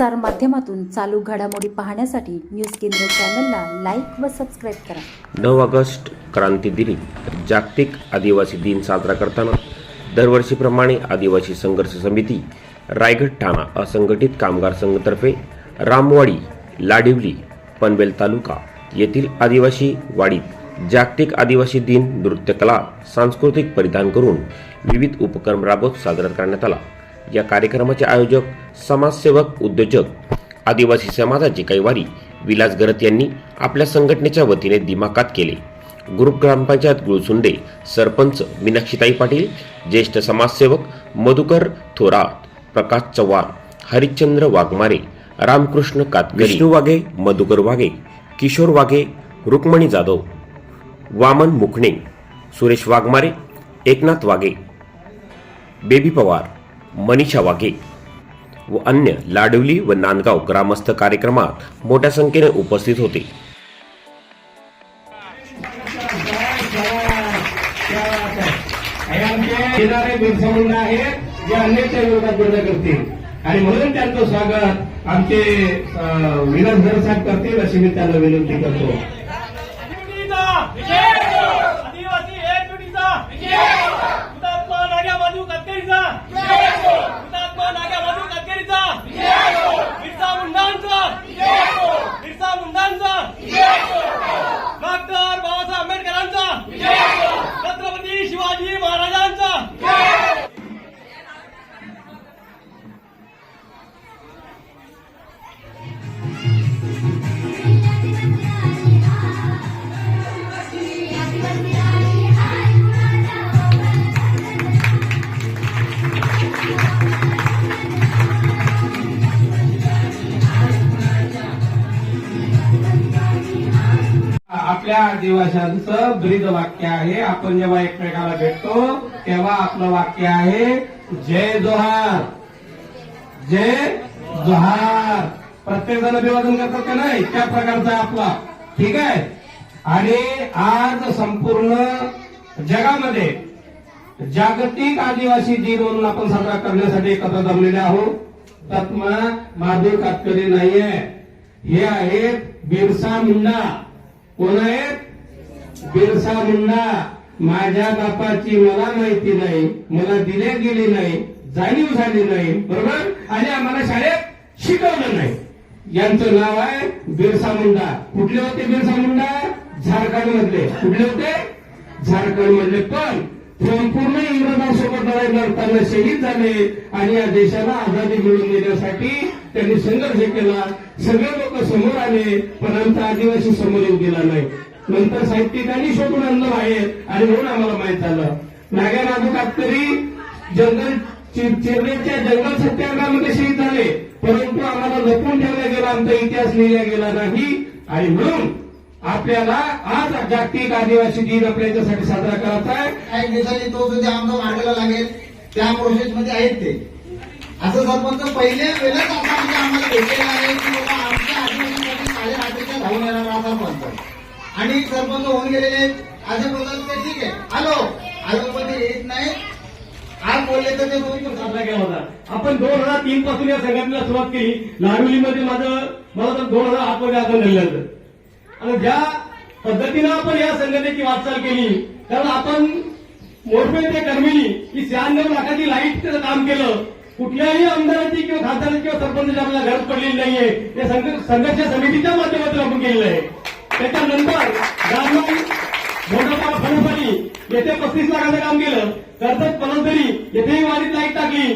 प्रसार माध्यमातून चालू घडामोडी पाहण्यासाठी न्यूज केंद्र चॅनलला लाईक व सबस्क्राईब करा. नऊ ऑगस्ट क्रांती दिनी. जागतिक आदिवासी दिन साजरा करताना दरवर्षीप्रमाणे आदिवासी संघर्ष समिती रायगड ठाणा असंघटित कामगार संघतर्फे रामवाडी लाडिवली पनवेल तालुका येथील आदिवासी वाडीत जागतिक आदिवासी दिन नृत्यकला सांस्कृतिक परिधान करून विविध उपक्रम राबवत साजरा करण्यात आला. या कार्यक्रमाचे आयोजक समाजसेवक उद्योजक आदिवासी समाजाचे कैवारी विलास गरत यांनी आपल्या संघटनेच्या वतीने दिमाकात केले. ग्रुप ग्रामपंचायत गुळसुंडे सरपंच मीनाक्षीताई पाटील ज्येष्ठ समाजसेवक मधुकर थोरात प्रकाश चव्हाण हरिश्चंद्र वाघमारे रामकृष्ण कातकरी विष्णू वाघे मधुकर वाघे किशोर वाघे रुक्मणी जाधव वामन मुखणे सुरेश वाघमारे एकनाथ वाघे बेबी पवार मनीषा वाघे व अन्य लाडवली व नांदगाव ग्रामस्थ कार्यक्रमात मोठ्या संख्येने उपस्थित होते. आणि म्हणून त्यांचं स्वागत आमचे विनोद साहेब करतील अशी मी त्यांना विनंती करतो. आपल्या आदिवाशांचं ब्रीद वाक्य आहे. आपण जेव्हा एकमेकाला भेटतो तेव्हा आपलं वाक्य आहे जय जोहार. जय जोहार. प्रत्येक जण अभिवादन करतात का नाही? त्या प्रकारचा आपला. ठीक आहे? आणि आज संपूर्ण जगामध्ये जागतिक आदिवासी दिन म्हणून आपण साजरा करण्यासाठी एकत्र जमलेले आहोत. तत्मा महादेव कातकरी नाहीये. हे आहेत बिरसा मुंडा. कोण आहेत बिरसा मुंडा. माझ्या बापाची मला माहिती नाही मला दिले गेली नाही जाणीव झाली नाही बरोबर? आणि आम्हाला शाळेत शिकवलं नाही. यांचं नाव आहे बिरसा मुंडा. कुठले होते बिरसा मुंडा? झारखंड मधले कुठले होते? झारखंड मधले पण संपूर्ण इंग्रजांसोबत लढाई लढताना शहीद झाले आणि या देशाला आझादी मिळवून देण्यासाठी त्यांनी संघर्ष केला. सगळे लोक समोर आले पण आमचा आदिवासी समोर येऊ गेला नाही. नंतर साहित्यिकांनी शोधून आणलं आहे आणि म्हणून आम्हाला माहीत झालं. नाग्या नागू कातकरी जंगल चि- जंगल सत्याग्रहामध्ये शहीद झाले. परंतु आम्हाला लपून ठेवला गेला आमचा इतिहास लिहिला गेला नाही. आणि म्हणून आपल्याला आज जागतिक आदिवासी दिन आपल्या याच्यासाठी साजरा करायचा आहे. काही दिवसांनी तो सुद्धा आमचा मार्गाला लागेल त्या प्रोसेसमध्ये आहेत ते. असं सरपंच पहिले वेळेस असा आम्हाला भेटलेला आहे की बाबा आमच्या आदिवासीसाठी साडे आठच्या धावून येणारा हा सरपंच आणि सरपंच होऊन गेलेले आहेत. असं बोलतात ते ठीक आहे. आलो आलो ते येत नाही आज बोलले तर ते दोन साजरा केला होता आपण दोन हजार तीन पासून या संघटनेला सुरुवात केली. लाडवलीमध्ये माझं मला तर दोन हजार आठमध्ये आपण धरलं होतं आणि ज्या पद्धतीनं आपण या संघटनेची वाटचाल केली कारण आपण मोठे ते कर्मिनी की शहाण्णव लाखाची लाईटचं काम केलं कुठल्याही आमदाराची किंवा खासदाराची किंवा सरपंचाची आपल्याला गरज पडलेली नाहीये. ते संघर्ष समितीच्या माध्यमातून आपण केलेलं आहे. त्याच्यानंतर ग्रामीण मोठा फणसवाडी येथे पस्तीस लाखाचं काम केलं. कर्जत पलंतरी येथेही वाढीत लाइट टाकली.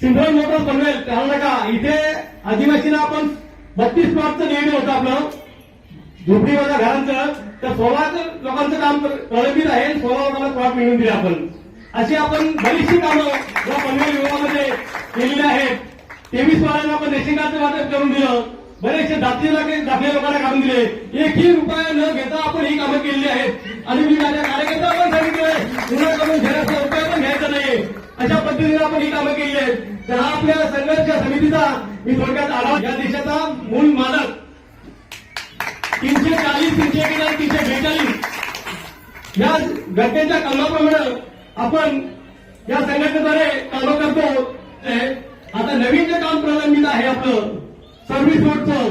सिंधळ मोटर पनवेल त्याला नका. इथे आदिवासीला आपण बत्तीस मार्चचं नियोजन होतं आपलं. झोपडीवाल्या घरांचं तर सोळा लोकांचं काम प्रलंबित आहे सोळा लोकांना प्लॉट मिळवून दिले आपण. अशी आपण बरीचशी कामं या पनवेल विभागामध्ये केलेली आहेत. तेवीस वाड्यांना आपण रेशन कार्डचं वाटप करून दिलं. बरेचसे दाखले दाखले लोकांना काढून दिले. एकही रुपया न घेता आपण ही कामं केलेली आहेत. आणि मी माझ्या कार्यकर्ता पण सांगितलंय पुन्हा करून घेण्याचा रुपया पण घ्यायचा नाहीये. अशा पद्धतीने आपण ही कामं केली आहेत. तर हा आपल्या संघर्ष समितीचा मी थोडक्यात आढावा या देशाचा मूल मालक तीनशे चाळीस तीनशे एकेचाळीस तीनशे बेचाळीस. या घटनेच्या कलमाप्रमाणे आपण या संघटनेद्वारे कामं करतो. आता नवीन जे काम प्रलंबित आहे आपलं सर्व्हिस रोडचं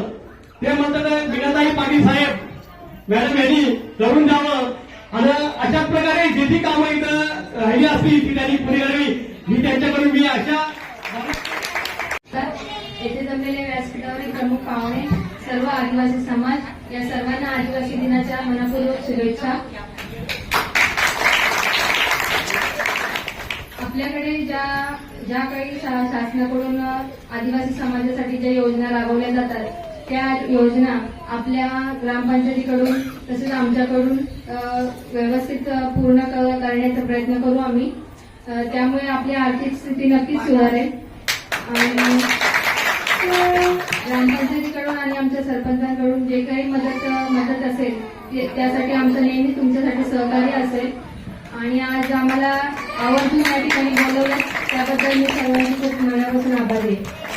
ते म्हणतात विनाताई पाटील साहेब मॅडम यांनी करून द्यावं आणि अशाच प्रकारे जे जी कामं इथं राहिली असतील ती त्यांनी पुढे करावी मी त्यांच्याकडून मी अशा येथे जमलेल्या व्यासपीठावरील प्रमुख पाहुणे सर्व आदिवासी समाज या सर्वांना आदिवासी दिनाच्या मनापूर्वक शुभेच्छा. आपल्याकडे ज्या ज्या काही शा- शासनाकडून आदिवासी समाजासाठी ज्या योजना राबवल्या जातात त्या योजना आपल्या ग्रामपंचायतीकडून तसेच आमच्याकडून व्यवस्थित पूर्ण करण्याचा प्रयत्न करू आम्ही. त्यामुळे आपली आर्थिक स्थिती नक्कीच सुधारेल. आणि ग्रामपंचायतीकडून आणि आमच्या सरपंचांकडून जे काही मदत मदत असेल त्यासाठी आमचं नेहमी तुमच्यासाठी सहकार्य असेल. आणि आज आम्हाला आवर्जून या ठिकाणी बोलवलं त्याबद्दल मी सर्वांची खूप मनापासून आभारी आहे.